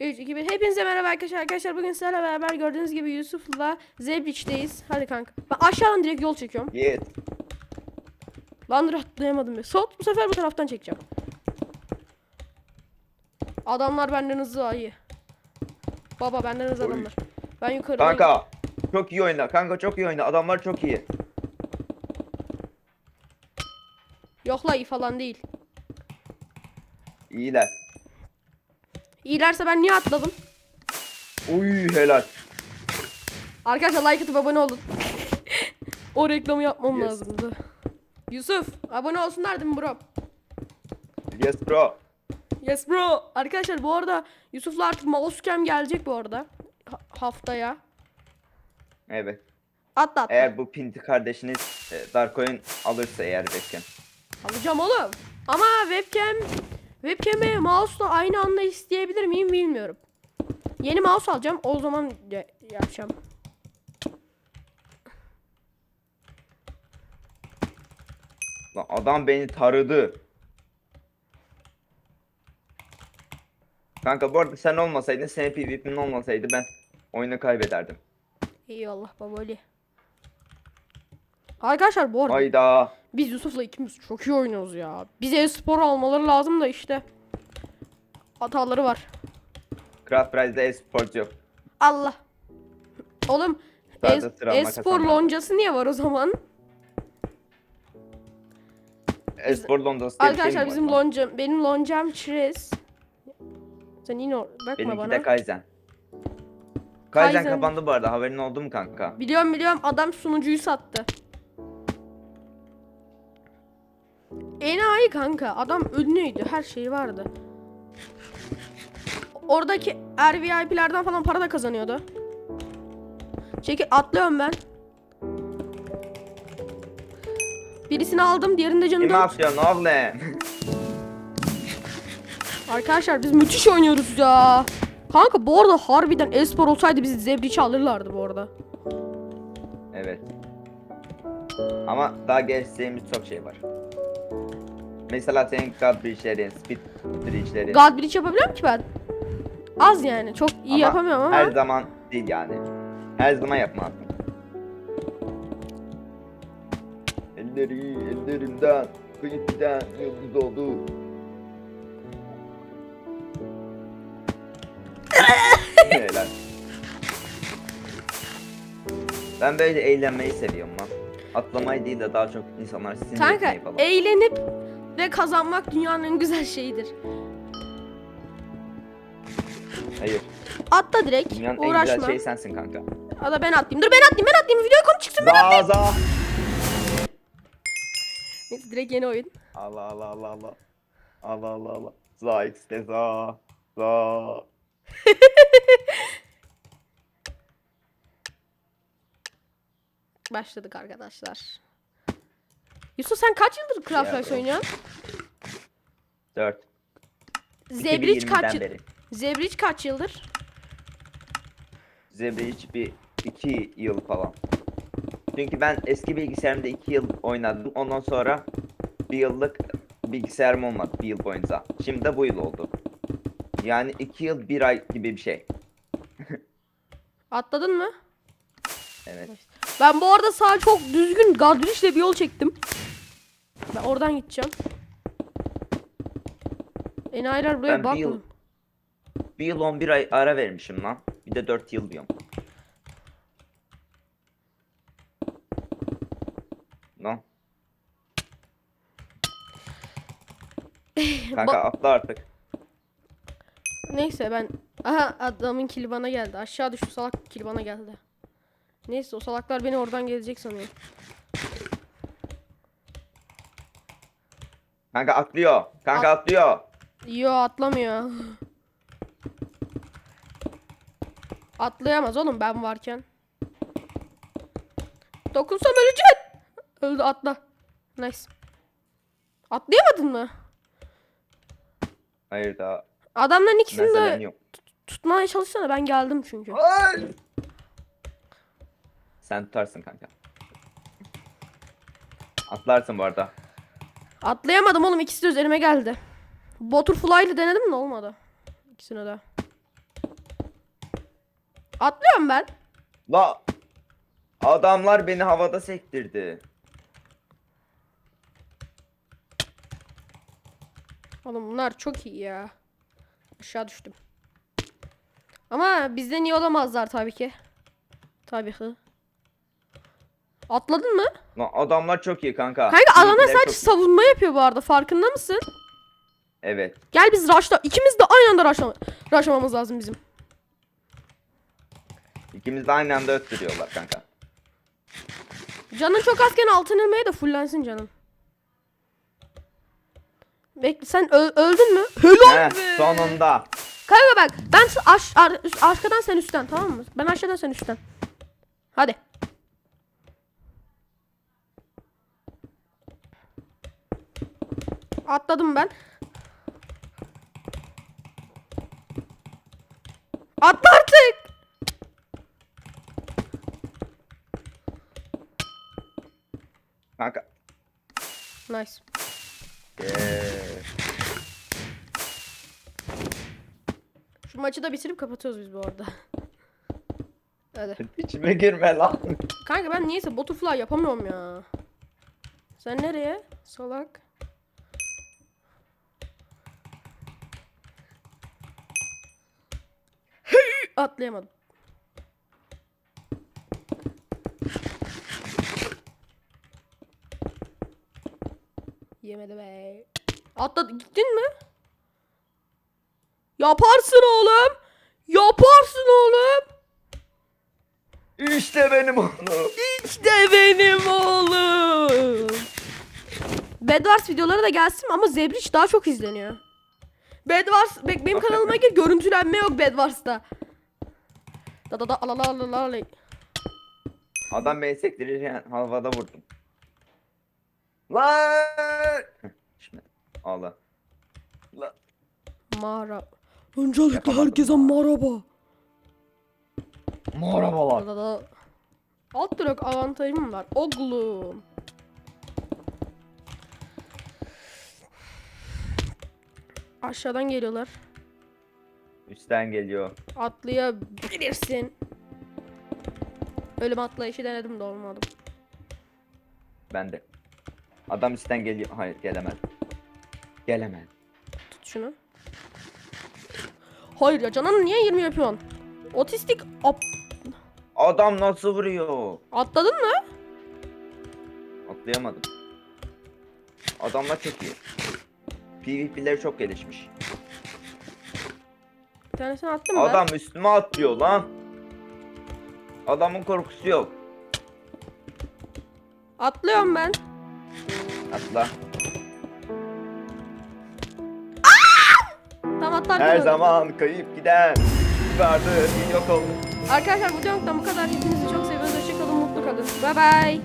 3, 2, 1. Hepinize merhaba arkadaşlar. Arkadaşlar bugün sizlerle beraber gördüğünüz gibi Yusuf'la Zebriç'teyiz. Hadi kanka. Ben aşağıdan direkt yol çekiyorum. Git. Lan dur atlayamadım ya. Sol bu sefer bu taraftan çekeceğim. Adamlar benden hızlı ayı. Baba benden hızlı Oy. adamlar. Ben yukarı. Kanka. Çok iyi oyna. Kanka çok iyi oyna. Adamlar çok iyi. Yok la iyi falan değil. İyiler. İyilerse ben niye atladım? Uy helal. Arkadaşlar like atıp abone olun. o reklamı yapmam Yes. lazımdı. Yusuf abone olsunlar değil mi bro? Yes bro. Yes bro. Arkadaşlar bu arada Yusuf'la artık mouse cam gelecek bu arada. Ha- haftaya. Evet. Atla atla. Eğer bu pinti kardeşiniz e, Dark Coin alırsa eğer webcam. Alacağım oğlum. Ama webcam webcam'e mouse'la aynı anda isteyebilir miyim bilmiyorum. Yeni mouse alacağım. O zaman ya- yapacağım. Lan adam beni tarıdı. Kanka bu arada sen olmasaydın, senin PvP'nin olmasaydı ben oyunu kaybederdim. Eyvallah babali. Arkadaşlar bu arada Hayda. Biz Yusuf'la ikimiz çok iyi oynuyoruz ya. Bize e-spor almaları lazım da işte. Hataları var. Craft Prize'de e-sporcu yok. Allah. Oğlum Sadece sıra e-spor kazanma. loncası niye var o zaman? E-spor Londos'ta bir şey mi Arkadaşlar var bizim lan? loncam benim loncam Çirez. Sen yine or- bakma Benimki bana. de Kaizen. Kaizen Kaizen. kapandı bu arada haberin oldu mu kanka? Biliyorum biliyorum adam sunucuyu sattı. Enayi kanka adam ünlüydü her şeyi vardı. Oradaki RVIP'lerden falan para da kazanıyordu. Çekil atlıyorum ben. Birisini aldım diğerinde canı Kim dört. atıyorsun oğlum? Arkadaşlar biz müthiş oynuyoruz ya. Kanka bu arada harbiden espor olsaydı bizi Zebriç'i alırlardı bu arada. evet. Ama daha gelişeceğimiz çok şey var. Mesela senin God Bridge'lerin, Speed Bridge'lerin. God Bridge yapabiliyorum ki ben. Az yani. Çok iyi Ama yapamıyorum ama. Her zaman değil yani. Her zaman yapmazdım. Elleri ellerimden, kıyıdan yıldız oldu. Helal. Ben böyle eğlenmeyi seviyorum lan. Atlamayı değil de daha çok insanlar sinir Kanka falan. eğlenip ve kazanmak dünyanın en güzel şeyidir. Hayır. Atla direkt. Dünyanın en uğraşma. güzel şeyi sensin kanka. Ada ben atlayayım. Dur ben atlayayım ben atlayayım. Video konu çıksın ben atlayayım. Zaza. Neyse direkt yeni oyun. Allah Allah Allah Allah. Allah Allah Allah. Za X'de za. Za. Başladık arkadaşlar. Yusuf sen kaç yıldır Craft Ya, Rise oynuyorsun? 4. Zebriç kaç yıl? Zebriç kaç yıldır? Zebriç bir 2 yıl falan. Çünkü ben eski bilgisayarımda 2 yıl oynadım. Ondan sonra bir yıllık bilgisayarım olmadı bir yıl boyunca. Şimdi de bu yıl oldu. Yani 2 yıl 1 ay gibi bir şey. Atladın mı? Evet. Ben bu arada sağ çok düzgün Godrich'le bir yol çektim. Ben oradan gideceğim. Enayiler buraya Ben bir bakmıyor. yıl- Bir yıl 11 ay ara vermişim lan. Bir de 4 yıl diyorum. Lan. Kanka atla artık. Neyse ben... Aha adamın kili bana geldi. Aşağı düştü salak kili bana geldi. Neyse o salaklar beni oradan gelecek sanıyor. Kanka atlıyor. Kanka atlıyor. Yo atlamıyor. Atlayamaz oğlum ben varken. Dokunsam ölecek. Öldü atla. Nice. Atlayamadın mı? Hayır daha. Adamların Ben ikisini de tutmaya çalışsana ben geldim çünkü. Sen tutarsın kanka. Atlarsın bu arada. Atlayamadım oğlum ikisi de üzerime geldi. Butterfly'lı denedim de olmadı. İkisine de. Atlıyorum ben. La adamlar beni havada sektirdi. Oğlum bunlar çok iyi ya. Aşağı düştüm. Ama bizden iyi olamazlar tabii ki. Tabii ki. Atladın mı? La adamlar çok iyi kanka. Kanka adamlar Bizimkiler sadece çok iyi. savunma yapıyor bu arada. Farkında mısın? Evet. Gel biz rushla. İkimiz de aynı anda rushla rushlamamız lazım bizim. İkimiz de aynı anda öttürüyorlar kanka. Canın çok azken altın ilmeğe de fullensin canım. Bekle sen ö- öldün mü? Helal Heh, be. sonunda. Kanka bak ben s- aş ar- üst- arkadan sen üstten tamam mı? Ben aşağıdan sen üstten. Hadi. Atladım ben. Atla artık. Kanka. Nice. Eee, Şu maçı da bitirip kapatıyoruz biz bu arada. Hadi. içime girme lan. Kanka ben niyeyse butterfly yapamıyorum ya. Sen nereye? Salak. Atlayamadım. Yemedi be. Atladı. Gittin mi? Yaparsın oğlum. Yaparsın oğlum. İşte benim oğlum. İşte benim oğlum. Bedwars videoları da gelsin ama Zebriç daha çok izleniyor. Bedwars be- benim kanalıma gir görüntülenme yok Bedwars'ta. Da da da ala la la la la. Adam beni sektirirken havada vurdum. Lan! Şimdi ağla. La. Mağara. Öncelikle Yapamadım herkese merhaba. Merhabalar. Da da da. Alt direkt avantajım var. Oğlum. Aşağıdan geliyorlar. Üstten geliyor. Atlayabilirsin. Ölüm atlayışı denedim de olmadı. Ben de. Adam üstten geliyor. Hayır gelemez. Gelemez. Tut şunu. Hayır ya Canan niye 20 yapıyorsun? Otistik ap- Adam nasıl vuruyor? atladın mı? Atlayamadım. Adamlar çok iyi. PvP'leri çok gelişmiş. Tanesini attım ben. Adam üstüme atlıyor lan. Adamın korkusu yok. Atlıyorum ben. Atla. Tam atlarken Her zaman kayıp giden vardı yok oldu. Arkadaşlar bu videomuzdan bu kadar. Hepinizi çok seviyoruz. Hoşçakalın. Mutlu kalın. Bye bye.